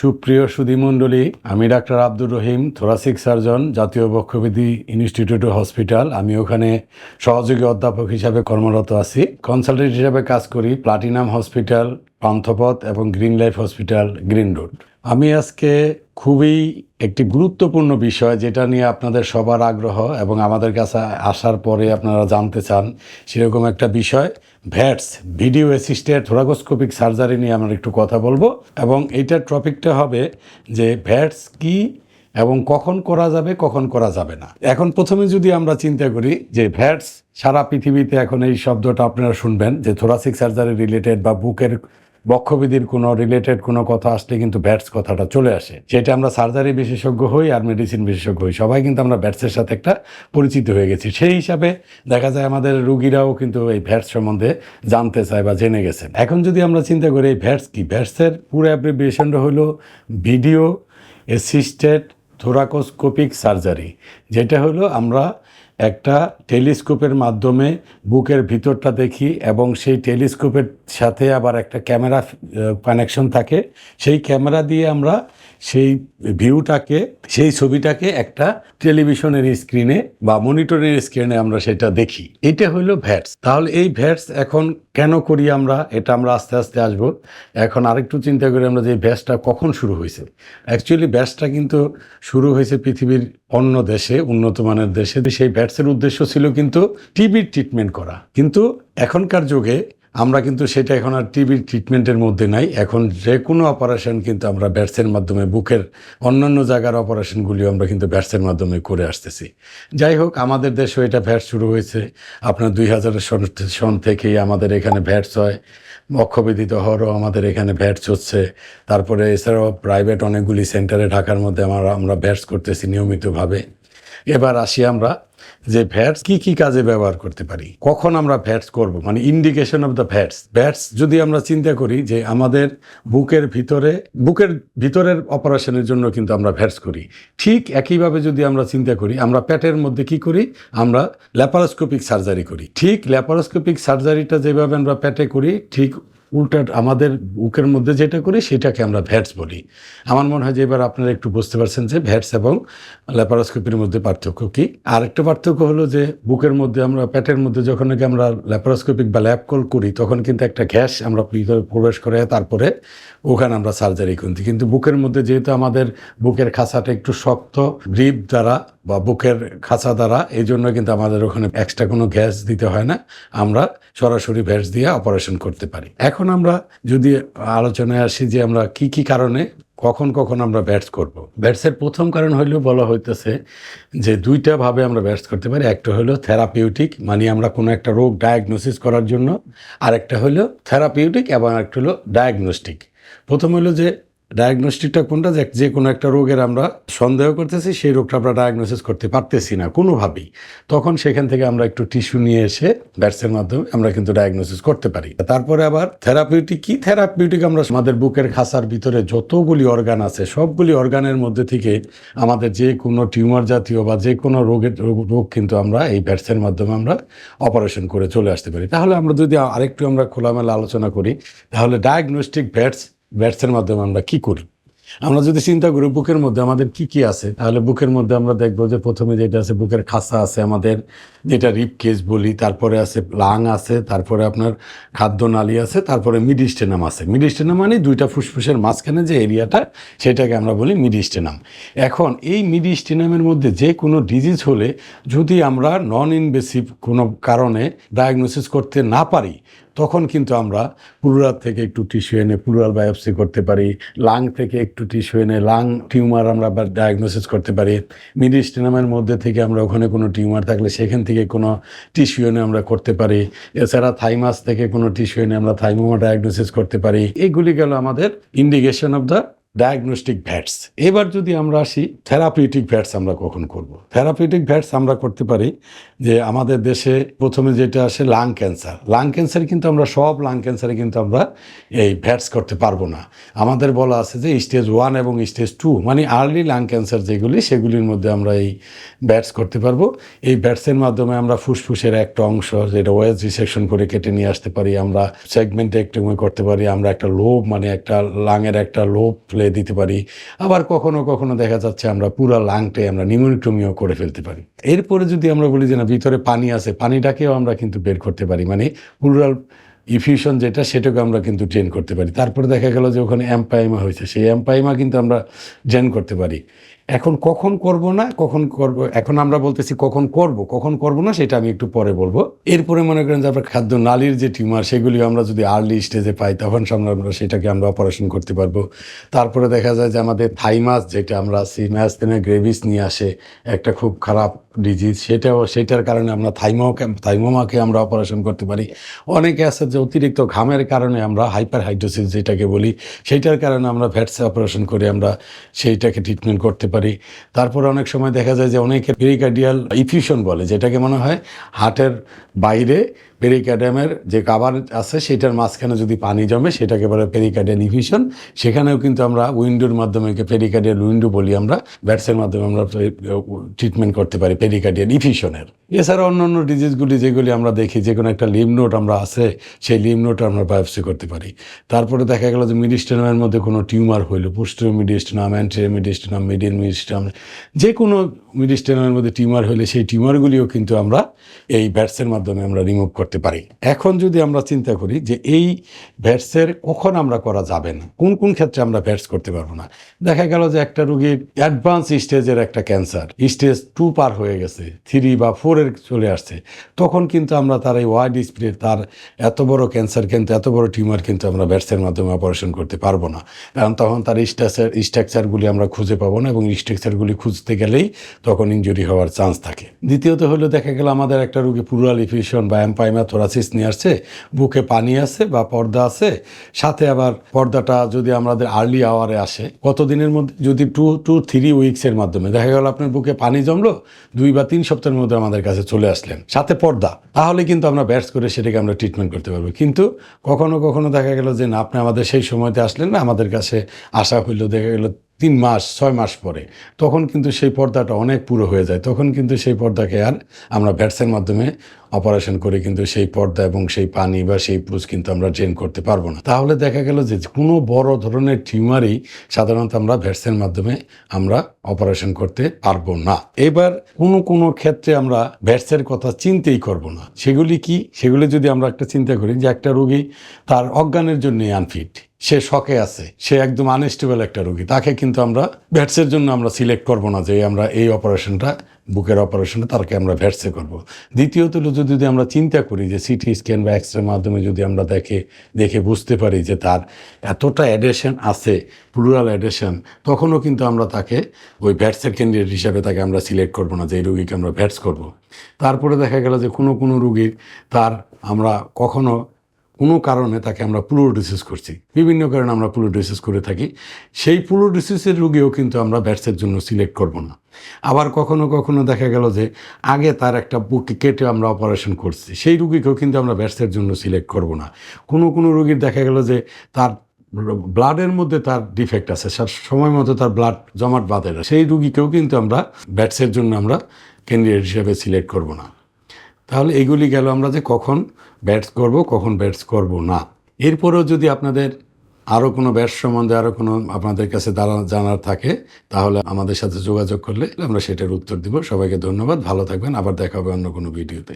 সুপ্রিয় সুধীমণ্ডলী, আমি doctor Abdur Rahim thoracic surgeon জাতীয় বক্ষবিধি ইনস্টিটিউট হসপিটাল আমি ওখানে সহযোগী অধ্যাপক হিসাবে কর্মরত আছি। কনসালটেন্ট হিসাবে কাজ করি প্লাটিনাম হসপিটাল পান্থপথ এবং green life hospital green road আমি আজকে খুবই একটি গুরুত্বপূর্ণ বিষয় যেটা নিয়ে আপনাদের সবার আগ্রহ এবং আমাদের কাছে আসার পরে আপনারা জানতে চান, সেরকম একটা বিষয়। VATS, video assisted thoracoscopic surgery নিয়ে আমরা একটু কথা বলব। এবং এইটার টপিকটা হবে যে ভ্যাটস কি এবং কখন করা যাবে, কখন করা যাবে না। এখন প্রথমে যদি আমরা চিন্তা করি যে ভ্যাটস সারা পৃথিবীতে এখন এই শব্দটা আপনারা শুনবেন যে থোরাসিক সার্জারি রিলেটেড বা বুকের বক্ষবিধির কোনো রিলেটেড কোনো কথা আসলে কিন্তু ব্যাটস কথাটা চলে আসে। যেটা আমরা সার্জারি বিশেষজ্ঞ হই আর মেডিসিন বিশেষজ্ঞ হই। সবাই কিন্তু আমরা ব্যাটসের সাথে একটা পরিচিত হয়ে গেছি। সেই হিসাবে দেখা যায় আমাদের রুগীরাও কিন্তু এই ভ্যাটস সম্বন্ধে জানতে চায় বা জেনে গেছেন এখন যদি আমরা চিন্তা করি এই ভ্যাটস কি? ভ্যাটসের পুরো অ্যাব্রিভিয়েশনটা হলো ভিডিও অ্যাসিস্টেড থোরাকোস্কোপিক সার্জারি যেটা হলো আমরা একটা টেলিস্কোপের মাধ্যমে বুকের ভিতরটা দেখি এবং সেই টেলিস্কোপের সাথে আবার একটা ক্যামেরা কানেকশন থাকে। সেই ক্যামেরা দিয়ে আমরা সেই ভিউটাকে সেই ছবিটাকে একটা টেলিভিশনের স্ক্রিনে বা মনিটরের স্ক্রিনে আমরা সেটা দেখি। এটা হলো ভ্যাটস। তাহলে এই ভ্যাটস এখন কেন করি আমরা? এটা আমরা আস্তে আস্তে আসব। এখন আরেকটু চিন্তা করি আমরা যে ভ্যাসটা কখন শুরু হয়েছে? অ্যাকচুয়ালি ভ্যাসটা কিন্তু শুরু হয়েছে পৃথিবীর অন্য দেশে উন্নত মানের দেশে, সেই ব্যাটসের উদ্দেশ্য ছিল কিন্তু টিবির ট্রিটমেন্ট করা। কিন্তু এখনকার যুগে আমরা কিন্তু সেটা এখন আর টিবির ট্রিটমেন্টের মধ্যে নাই। এখন যে কোনো অপারেশন কিন্তু আমরা ব্যাটসের মাধ্যমে, বুকের অন্যান্য জায়গার অপারেশনগুলিও আমরা কিন্তু ব্যাটসের মাধ্যমে করে আসতেছি। যাই হোক, আমাদের দেশেও এটা ভ্যাট শুরু হয়েছে। আপনার দুই হাজারের সন থেকেই আমাদের এখানে ভ্যাটস হয়। বক্ষবিদিত হওয়ারও আমাদের এখানে ভ্যাটস হচ্ছে। তারপরে এছাড়াও প্রাইভেট অনেকগুলি সেন্টারে ঢাকার মধ্যে আমরা আমরা ভ্যাটস করতেছি নিয়মিতভাবে। এবার আসি আমরা যে ভ্যাটস কি কি কাজে ব্যবহার করতে পারি? কখন আমরা ভ্যাটস করব? মানে indication of the VATS VATS যদি আমরা চিন্তা করি যে আমাদের বুকের ভিতরে, বুকের ভিতরের অপারেশনের জন্য কিন্তু আমরা ভ্যাটস করি। ঠিক একইভাবে যদি আমরা চিন্তা করি, আমরা পেটের মধ্যে কি করি? আমরা ল্যাপারোস্কোপিক সার্জারি করি। ঠিক ল্যাপারোস্কোপিক সার্জারিটা যেভাবে আমরা পেটে করি, ঠিক উল্টা আমাদের বুকের মধ্যে যেটা করি, সেটাকে আমরা ভ্যাটস বলি। আমার মনে হয় যে এবার আপনারা একটু বুঝতে পারছেন যে ভ্যাটস এবং ল্যাপারোস্কোপির মধ্যে পার্থক্য কী। আর একটা পার্থক্য হলো যে বুকের মধ্যে আমরা, পেটের মধ্যে যখন নাকি আমরা ল্যাপারোস্কোপিক বা ল্যাপকল করি, তখন কিন্তু একটা গ্যাস আমরা ভিতরে প্রবেশ করে, তারপরে ওখানে আমরা সার্জারি করি কিন্তু বুকের মধ্যে যেহেতু আমাদের বুকের খাঁচাটা একটু শক্ত গ্রিপ দ্বারা বা বুকের খাঁচা দ্বারা, এই জন্য কিন্তু আমাদের ওখানে এক্সট্রা কোনো গ্যাস দিতে হয় না। আমরা সরাসরি ভ্যাটস দিয়ে অপারেশন করতে পারি। এখন আমরা যদি আলোচনায় আসি যে আমরা কি কি কারণে কখন কখন আমরা ব্যাটস করব। ব্যাটসের প্রথম কারণ হইলেও বলা হইতেছে যে দুইটা ভাবে আমরা ব্যাটস করতে পারি। একটা হলো থেরাপিউটিক মানে আমরা কোনো একটা রোগ ডায়াগনোসিস করার জন্য। আর একটা হলো থেরাপিউটিক এবং একটা হলো ডায়াগনোস্টিক প্রথম হলো যে ডায়াগনস্টিকটা কোনটা? যে যে কোনো একটা রোগের আমরা সন্দেহ করতেছি, সেই রোগটা আমরা ডায়াগনোসিস করতে পারতেছি না, কোনোভাবেই। তখন সেখান থেকে আমরা একটু টিস্যু নিয়ে এসে ব্যাটসের মাধ্যমে আমরা কিন্তু ডায়াগনোসিস করতে পারি। তারপরে আবার থেরাপিউটিক কি থেরাপিউটিক আমরা আমাদের বুকের খাসার ভিতরে যতগুলি অর্গান আছে, সবগুলি অর্গানের মধ্যে থেকে আমাদের যে কোনো টিউমার জাতীয় বা যে কোনো রোগের রোগ- কিন্তু আমরা এই ব্যাটসের মাধ্যমে আমরা অপারেশন করে চলে আসতে পারি। তাহলে আমরা যদি আরেকটু আমরা খোলামেলা আলোচনা করি, তাহলে ডায়াগনস্টিক ব্যাটস ব্যাটসের মাধ্যমে আমরা কি করি? আমরা যদি চিন্তা করি বুকের মধ্যে আমাদের কি কি আছে, তাহলে বুকের মধ্যে আমরা দেখব যে প্রথমে যেটা আছে বুকের খাসা আছে আমাদের, যেটা রিপ কেস বলি, তারপরে আছে লাং আছে, তারপরে আপনার খাদ্য নালী আছে, তারপরে মিডিস্টেনাম আছে। মিডিস্টেনাম মানে দুইটা ফুসফুসের মাঝখানে যে এরিয়াটা, সেটাকে আমরা বলি মিডিস্টেনাম এখন এই মিডিস্টেনামের মধ্যে যে কোনো ডিজিজ হলে যদি আমরা নন ইনভেসিভ কোনো কারণে ডায়াগনোসিস করতে না পারি তখন কিন্তু আমরা পুরুরার থেকে একটু টিস্যু এনে পুরুরাল বায়োপসি করতে পারি, লাং থেকে একটু টিস্যু এনে লাং টিউমার আমরা ডায়াগনোসিস করতে পারি। মিডিস্টেনামের মধ্যে থেকে আমরা ওখানে কোনো টিউমার থাকলে সেখান থেকে কোনো টিস্যু এনে আমরা করতে পারি। এছাড়া থাইমাস থেকে কোনো টিস্যু এনে আমরা থাইমোমা ডায়াগনোসিস করতে পারি। এগুলি গেল আমাদের indication of the diagnostic VATS এবার যদি আমরা আসি থেরাপিউটিক ভ্যাটস আমরা কখন করব? থেরাপিউটিক ভ্যাটস আমরা করতে পারি যে আমাদের দেশে প্রথমে যেটা আসে লাং ক্যান্সার লাং ক্যান্সার কিন্তু আমরা সব লাং ক্যান্সারে কিন্তু আমরা এই ভ্যাটস করতে পারব না। আমাদের বলা আছে যে স্টেজ ওয়ান এবং স্টেজ টু মানে আর্লি লাং ক্যান্সার যেগুলি, সেগুলির মধ্যে আমরা এই ব্যাটস করতে পারব। এই ব্যাটসের মাধ্যমে আমরা ফুসফুসের একটা অংশ, যেটা ওয়েজ রিসেকশন করে কেটে নিয়ে আসতে পারি। আমরা সেগমেন্টে একটু করতে পারি। আমরা একটা লোভ মানে একটা লাঙের একটা লোভ ফেলে দিতে পারি। আবার কখনো কখনো দেখা যাচ্ছে আমরা পুরো লাংটে আমরা নিউমোনিটমিও করে ফেলতে পারি। এরপরে যদি আমরা বলি যে না, ভিতরে পানি আছে, পানিটাকেও আমরা কিন্তু বের করতে পারি। মানে পুরাল ইফিউশন যেটা, সেটাকে আমরা কিন্তু ট্রেন করতে পারি। তারপরে দেখা গেল যে ওখানে অ্যাম্পাইমা হয়েছে। সেই অ্যাম্পাইমা কিন্তু আমরা ড্রেন করতে পারি। এখন কখন করব না, কখন করব, এখন আমরা বলতেছি কখন করব কখন করব না, সেটা আমি একটু পরে বলব। এরপরে মনে করেন যে আপনার খাদ্য নালীর যে টিউমার সেগুলি আমরা যদি আর্লি স্টেজে পাই, তখন আমরা আমরা সেটাকে আমরা অপারেশন করতে পারব। তারপরে দেখা যায় যে আমাদের থাইমাস যেটা আমরা সিম্যাসতেনে গ্রেভিস নিয়ে আসে, একটা খুব খারাপ ডিজিজ সেটাও, সেটার কারণে আমরা থাইমোকে থাইমোমাকে আমরা অপারেশন করতে পারি। অনেকে আছে যে অতিরিক্ত ঘামের কারণে আমরা হাইপার হাইড্রোসিস যেটাকে বলি, সেইটার কারণে আমরা ফ্যাটস অপারেশন করে আমরা সেইটাকে ট্রিটমেন্ট করতে পারি। তারপর অনেক সময় দেখা যায় যে অনেকের পেরিকার্ডিয়াল ইফিউশন বলে, যেটাকে মনে হয় হার্টের বাইরে পেরিকার্ডিয়ামের যে কাবার আছে, সেটার মাঝখানে যদি পানি জমে, সেটাকে বলে পেরিকার্ডিয়াল ইফিউশন সেখানেও কিন্তু আমরা উইন্ডোর মাধ্যমে পেরিকার্ডিয়াল উইন্ডো বলি আমরা। ব্যাটসের মাধ্যমে আমরা ট্রিটমেন্ট করতে পারি পেরিকার্ডিয়াল ইফিউশনের এছাড়া অন্য অন্য ডিজিজগুলি যেগুলি আমরা দেখি যে কোনো একটা লিম নোট আমরা আছে, সেই লিম নোট আমরা বায়োপসি করতে পারি। তারপরে দেখা গেল যে মিডিস্টেনামের মধ্যে কোনো টিউমার হইল posterior mediastinum anterior mediastinum medial mediastinum যে কোনো মিডিস্টেনামের মধ্যে টিউমার হলে সেই টিউমারগুলিও কিন্তু আমরা এই ব্যাটসের মাধ্যমে আমরা রিমুভ করতে পারি। এখন যদি আমরা চিন্তা করি যে এই ভ্যাটসের কখন আমরা করা যাবে না, কোন কোন ক্ষেত্রে আমরা ভ্যাটস করতে পারব না, দেখা গেল যে একটা রুগীর অ্যাডভান্স স্টেজের একটা ক্যান্সার, স্টেজ টু পার হয়ে গেছে, থ্রি বা ফোরের চলে আসছে, তখন কিন্তু আমরা তার এই ওয়াইড স্প্রে, তার এত বড় ক্যান্সার কিন্তু, এত বড় টিউমার কিন্তু আমরা ভ্যাটসের মাধ্যমে অপারেশন করতে পারব না। কারণ তখন তার স্ট্রাকচার, স্ট্রাকচারগুলি আমরা খুঁজে পাবো না এবং স্ট্রাকচারগুলি খুঁজতে গেলেই তখন ইঞ্জুরি হওয়ার চান্স থাকে। দ্বিতীয়ত হলো দেখা গেল আমাদের একটা রুগী পুরাল ইফিউশন বা এম্পাইমা থোরাসিস নিয়ে আসছে, বুকে পানি আছে বা পর্দা আছে, সাথে আবার পর্দাটা যদি আমাদের আর্লি আওয়ারে আসে, কতদিনের মধ্যে, যদি টু টু থ্রি উইকসের মাধ্যমে, দেখা গেল আপনার বুকে পানি জমলো, দুই বা তিন সপ্তাহের মধ্যে আমাদের কাছে চলে আসলেন। সাথে পর্দা, তাহলে কিন্তু আমরা ব্যাটস করে সেটাকে আমরা ট্রিটমেন্ট করতে পারব। কিন্তু কখনো কখনো দেখা গেল যে না, আপনি আমাদের সেই সময়তে আসলেন না, আমাদের কাছে আসা হইল, দেখা গেল তিন মাস, ছয় মাস পরে, তখন কিন্তু সেই পর্দাটা অনেক পুরো হয়ে যায়। তখন কিন্তু সেই পর্দাকে আর আমরা ভ্যাটসের মাধ্যমে অপারেশন করে কিন্তু সেই পর্দা এবং সেই পানি বা সেই পুরুষ কিন্তু আমরা ড্রেন করতে পারব না। তাহলে দেখা গেল যে কোনো বড় ধরনের টিউমারই সাধারণত আমরা ভ্যাটসের মাধ্যমে আমরা অপারেশন করতে পারব না। এবার কোনো কোনো ক্ষেত্রে আমরা ভ্যাটসের কথা চিন্তেই করব না। সেগুলি কি? সেগুলি যদি আমরা একটা চিন্তা করি যে একটা রোগী তার অজ্ঞানের জন্য আনফিট সে শখে আছে। সে একদম আনস্টেবল একটা রোগী। তাকে কিন্তু আমরা ভ্যাটসের জন্য আমরা সিলেক্ট করব না যে আমরা এই অপারেশনটা বুকের অপারেশনটা তাকে আমরা ভ্যাটসে করব। দ্বিতীয়ত যদি যদি আমরা চিন্তা করি যে সিটি স্ক্যান বা এক্সরের মাধ্যমে যদি আমরা দেখে দেখে বুঝতে পারি যে তার এতটা অ্যাডেশন আছে প্লুরাল অ্যাডেশন তখনও কিন্তু আমরা তাকে ওই ভ্যাটসের ক্যান্ডিডেট হিসাবে তাকে আমরা সিলেক্ট করব না যে এই রুগীকে আমরা ভ্যাটস করব। তারপরে দেখা গেল যে কোনো কোনো রুগীর তার আমরা কখনো কোনো কারণে তাকে আমরা পুলোডিসিস করছি। বিভিন্ন কারণে আমরা পুলোডিসিস করে থাকি। সেই পুলোডিসিসের রুগীও কিন্তু আমরা ব্যাটসের জন্য সিলেক্ট করব না। আবার কখনো কখনো দেখা গেল যে আগে তার একটা বুকে কেটে আমরা অপারেশন করছি। সেই রুগীকেও কিন্তু আমরা ব্যাটসের জন্য সিলেক্ট করব না। কোনো কোনো রুগীর দেখা গেল যে তার ব্লাডের মধ্যে তার ডিফেক্ট আছে। সময় মতো তার ব্লাড জমাট বাঁধে না। সেই রুগীকেও কিন্তু আমরা ব্যাটসের জন্য আমরা ক্যান্ডিডেট হিসেবে সিলেক্ট করব না। তাহলে এগুলি গেল আমরা যে কখন ব্যাটস করব, কখন ব্যাটস করব না। এরপরেও যদি আপনাদের আরও কোনো ব্যাট সম্বন্ধে আরও কোনো আপনাদের কাছে জানার থাকে, তাহলে আমাদের সাথে যোগাযোগ করলে আমরা সেটার উত্তর দিব। সবাইকে ধন্যবাদ। ভালো থাকবেন। আবার দেখা হবে অন্য কোনো ভিডিওতে।